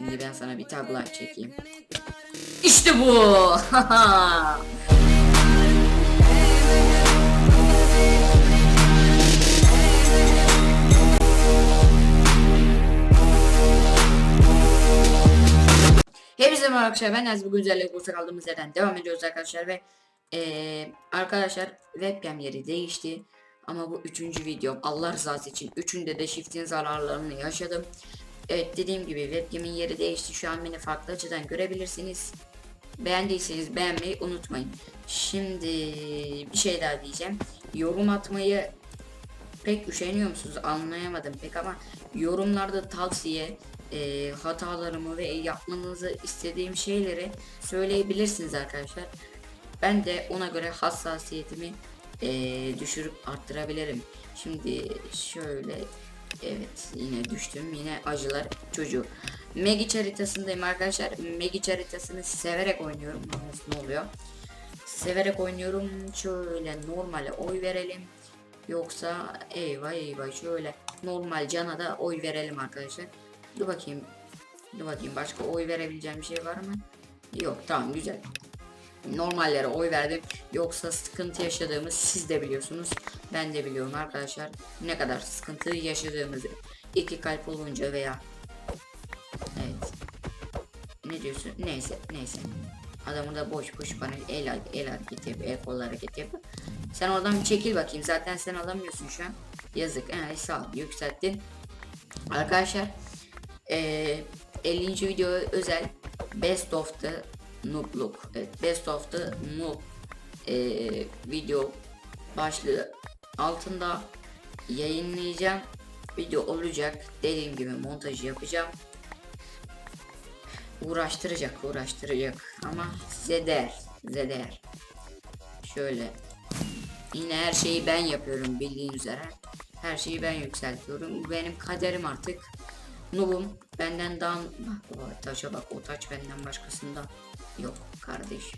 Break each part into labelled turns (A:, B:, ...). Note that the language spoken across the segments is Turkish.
A: Şimdi ben sana bir life çekeyim. İşte bu. Hepinize merhaba arkadaşlar ben Aziz güzellik bulsa kaldığımız yerden devam ediyoruz arkadaşlar ve eee, arkadaşlar webcam yeri değişti ama bu üçüncü videom Allah rızası için üçünde de shift'in zararlarını yaşadım Evet dediğim gibi webcam'in yeri değişti. Şu an beni farklı açıdan görebilirsiniz. Beğendiyseniz beğenmeyi unutmayın. Şimdi bir şey daha diyeceğim. Yorum atmayı pek üşeniyor musunuz? Anlayamadım pek ama yorumlarda tavsiye e, hatalarımı ve yapmanızı istediğim şeyleri söyleyebilirsiniz arkadaşlar. Ben de ona göre hassasiyetimi e, düşürüp arttırabilirim. Şimdi şöyle evet yine düştüm yine acılar çocuğu. Magic haritasındayım arkadaşlar. Magic haritasını severek oynuyorum. Nasıl ne oluyor? Severek oynuyorum. Şöyle normale oy verelim. Yoksa eyvah eyvah şöyle normal cana da oy verelim arkadaşlar. Dur bakayım. Dur bakayım başka oy verebileceğim bir şey var mı? Yok tamam güzel. Normallere oy verdim. Yoksa sıkıntı yaşadığımız siz de biliyorsunuz. Ben de biliyorum arkadaşlar. Ne kadar sıkıntı yaşadığımızı. iki kalp olunca veya Evet. Ne diyorsun? Neyse neyse. Adam da boş boş bana el, el hareket yapıyor, el kol hareket yapıyor. Sen oradan çekil bakayım. Zaten sen alamıyorsun şu an. Yazık. Ee, sağ ol. Yükselttin. Arkadaşlar eee 50. video özel Best of the Noobluk. Evet, Best of the Noob eee, video başlığı altında yayınlayacağım. Video olacak. Dediğim gibi montajı yapacağım. Uğraştıracak, uğraştıracak ama size değer, size değer. Şöyle Yine her şeyi ben yapıyorum bildiğin üzere. Her şeyi ben yükseltiyorum. Bu benim kaderim artık. Nubum benden daha... O taşa bak o taç benden başkasında yok kardeş.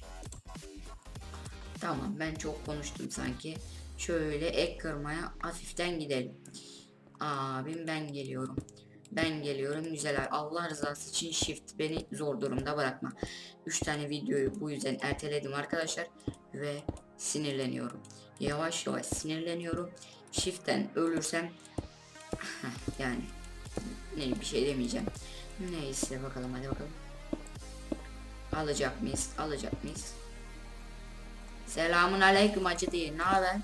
A: Tamam ben çok konuştum sanki. Şöyle ek kırmaya hafiften gidelim. Abim ben geliyorum. Ben geliyorum güzeler. Allah rızası için shift beni zor durumda bırakma. 3 tane videoyu bu yüzden erteledim arkadaşlar. Ve sinirleniyorum. Yavaş yavaş sinirleniyorum. Shift'ten ölürsem yani ne bir şey demeyeceğim. Neyse bakalım hadi bakalım. Alacak mıyız? Alacak mıyız? Selamun aleyküm acı değil. Ne haber?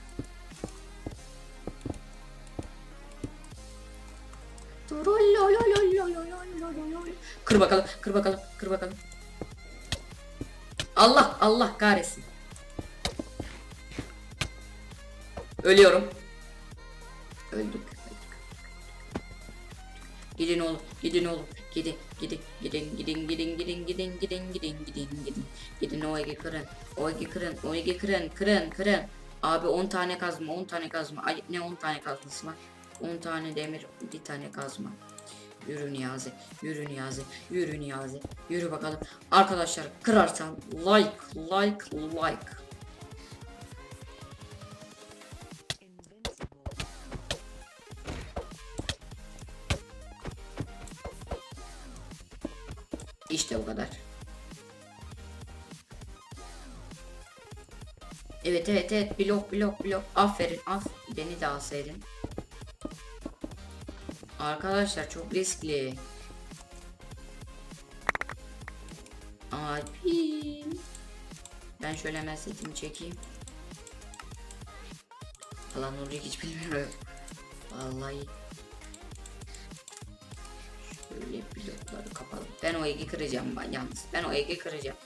A: Kır bakalım, kır bakalım, kır bakalım. Allah, Allah kahretsin. Ölüyorum. Öldük. Gidin oğlum, gidin oğlum. Gidin, gidin, gidin, gidin, gidin, gidin, gidin, gidin, gidin, gidin, gidin. Gidin o egi kırın. O egi kırın, o egi kırın, kırın, kırın. Abi 10 tane kazma, 10 tane kazma. Ay ne 10 tane kazması var? 10 tane demir, bir tane kazma. Yürü Niyazi, yürü Niyazi, yürü Niyazi. Yürü bakalım. Arkadaşlar kırarsan like, like, like. İşte bu kadar. Evet evet evet blok blok blok aferin af beni de alsaydın. Arkadaşlar çok riskli. Abi. Ben şöyle hemen setimi çekeyim. Falan olacak hiç bilmiyorum. Vallahi. Egi kıracağım ben yalnız. Ben o egi kıracağım.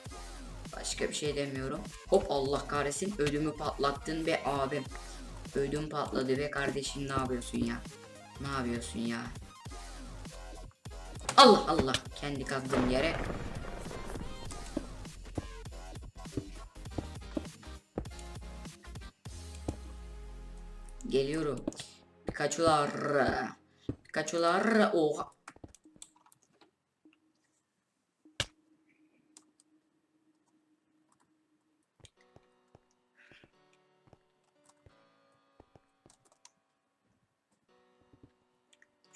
A: Başka bir şey demiyorum. Hop Allah kahretsin ödümü patlattın be abim. Ödüm patladı be kardeşim ne yapıyorsun ya? Ne yapıyorsun ya? Allah Allah kendi kazdığım yere. Geliyorum. Pikachu'lar. Pikachu'lar. Oha.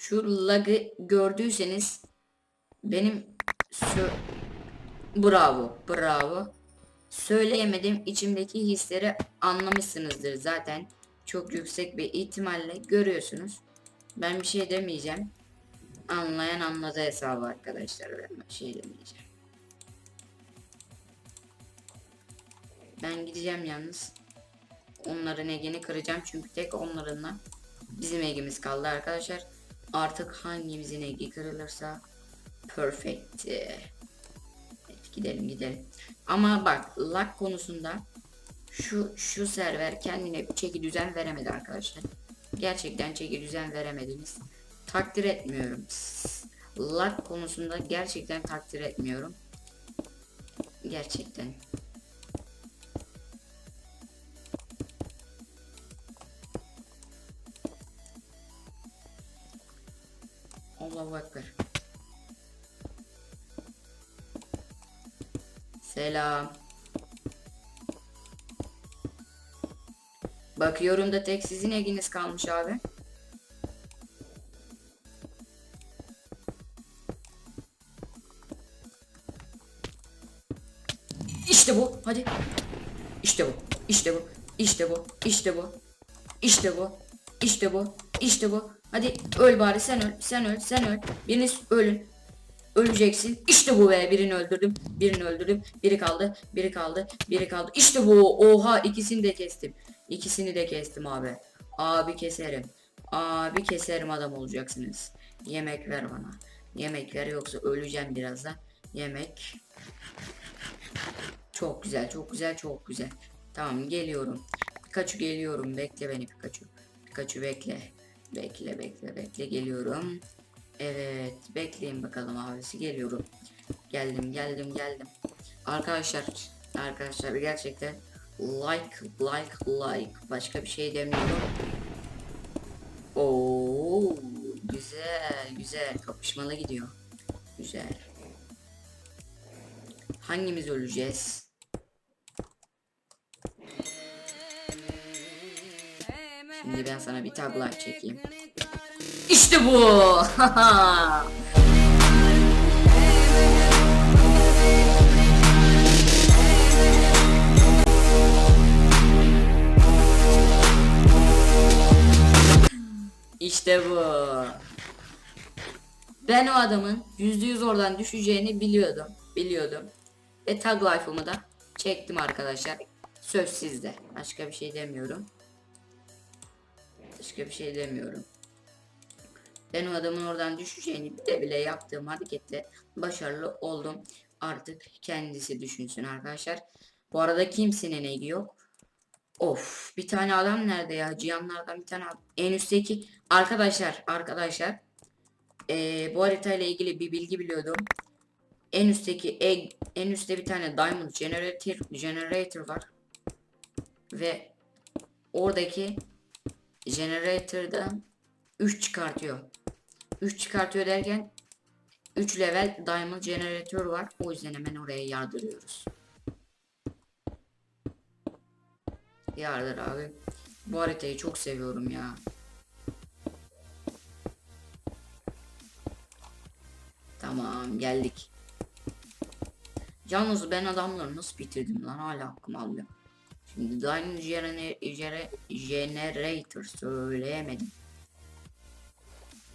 A: Şu lag'ı gördüyseniz benim bravo, bravo. Söyleyemedim içimdeki hisleri anlamışsınızdır zaten. Çok yüksek bir ihtimalle görüyorsunuz. Ben bir şey demeyeceğim. Anlayan anladı hesabı arkadaşlar. Ben bir şey demeyeceğim. Ben gideceğim yalnız. Onların egini kıracağım çünkü tek onlarınla bizim egimiz kaldı arkadaşlar. Artık hangimizin egi kırılırsa perfect. Evet, gidelim gidelim. Ama bak lag konusunda şu şu server kendine çeki düzen veremedi arkadaşlar. Gerçekten çeki düzen veremediniz. Takdir etmiyorum. Lag konusunda gerçekten takdir etmiyorum. Gerçekten. Selam. Bakıyorum da tek sizin eginiz kalmış abi. İşte bu. Hadi. İşte bu. İşte bu. İşte bu. İşte bu. İşte bu. İşte bu. İşte bu. Hadi öl bari sen öl. Sen öl. Sen öl. Biriniz ölün. Öleceksin. İşte bu be. Birini öldürdüm. Birini öldürdüm. Biri kaldı. Biri kaldı. Biri kaldı. İşte bu. Oha ikisini de kestim. İkisini de kestim abi. Abi keserim. Abi keserim adam olacaksınız. Yemek ver bana. Yemek ver yoksa öleceğim birazdan. Yemek. Çok güzel, çok güzel, çok güzel. Tamam geliyorum. Pikachu geliyorum. Bekle beni Pikachu. Pikachu bekle. Bekle, bekle, bekle geliyorum. Evet, bekleyin bakalım abisi geliyorum. Geldim, geldim, geldim. Arkadaşlar, arkadaşlar gerçekten like, like, like. Başka bir şey demiyorum. Oo, güzel, güzel. Kapışmalı gidiyor. Güzel. Hangimiz öleceğiz? Şimdi ben sana bir tagline çekeyim. İşte bu. işte bu. Ben o adamın %100 oradan düşeceğini biliyordum. Biliyordum. Ve tag life'ımı da çektim arkadaşlar. Söz sizde. Başka bir şey demiyorum. Başka bir şey demiyorum. Ben o adamın oradan düşeceğini bile bile yaptığım harekette başarılı oldum. Artık kendisi düşünsün arkadaşlar. Bu arada kimsenin egi yok. Of bir tane adam nerede ya? Cihanlardan bir tane adam. En üstteki arkadaşlar arkadaşlar ee, bu haritayla ilgili bir bilgi biliyordum. En üstteki egg, en üstte bir tane diamond generator generator var. Ve oradaki generator'dan 3 çıkartıyor. 3 çıkartıyor derken 3 level diamond generator var. O yüzden hemen oraya yardırıyoruz. Yardır abi. Bu haritayı çok seviyorum ya. Tamam geldik. Yalnız ben adamları nasıl bitirdim lan hala aklım almıyor. Şimdi Gener Generator söyleyemedim.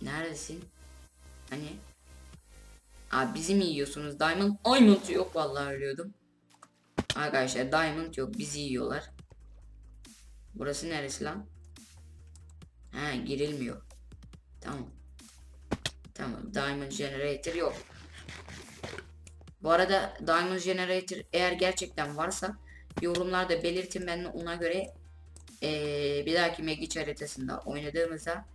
A: Neredesin? Hani? Abi bizi mi yiyorsunuz? Diamond Diamond yok vallahi ölüyordum. Arkadaşlar Diamond yok bizi yiyorlar. Burası neresi lan? He girilmiyor. Tamam. Tamam Diamond Generator yok. Bu arada Diamond Generator eğer gerçekten varsa yorumlarda belirtin ben ona göre ee, bir dahaki Magic haritasında oynadığımızda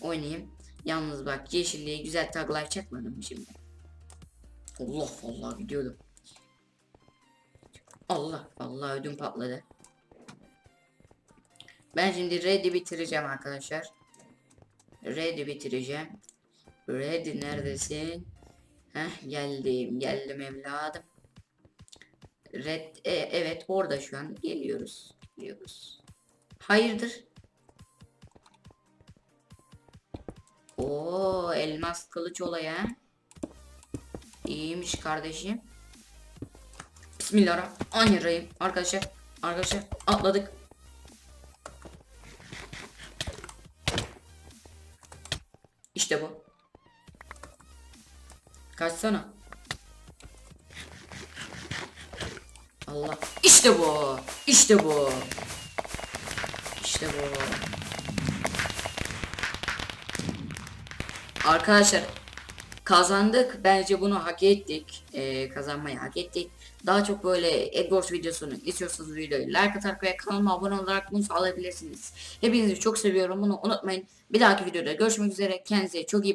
A: oynayayım. Yalnız bak yeşilliği güzel tag life çekmedim mi şimdi? Allah Allah gidiyordum. Allah Allah ödüm patladı. Ben şimdi ready bitireceğim arkadaşlar. Ready bitireceğim. Ready neredesin? Heh geldim geldim evladım. Red e, evet orada şu an geliyoruz. Geliyoruz. Hayırdır? Oo elmas kılıç olaya. İyiymiş kardeşim. Bismillahirrahmanirrahim. Arkadaşlar, arkadaşlar atladık. İşte bu. Kaçsana. Allah. İşte bu. İşte bu. İşte bu. Arkadaşlar kazandık. Bence bunu hak ettik. Ee, kazanmayı hak ettik. Daha çok böyle AdWords videosunu istiyorsanız videoyu like atarak ve kanalıma abone olarak bunu sağlayabilirsiniz. Hepinizi çok seviyorum. Bunu unutmayın. Bir dahaki videoda görüşmek üzere. Kendinize çok iyi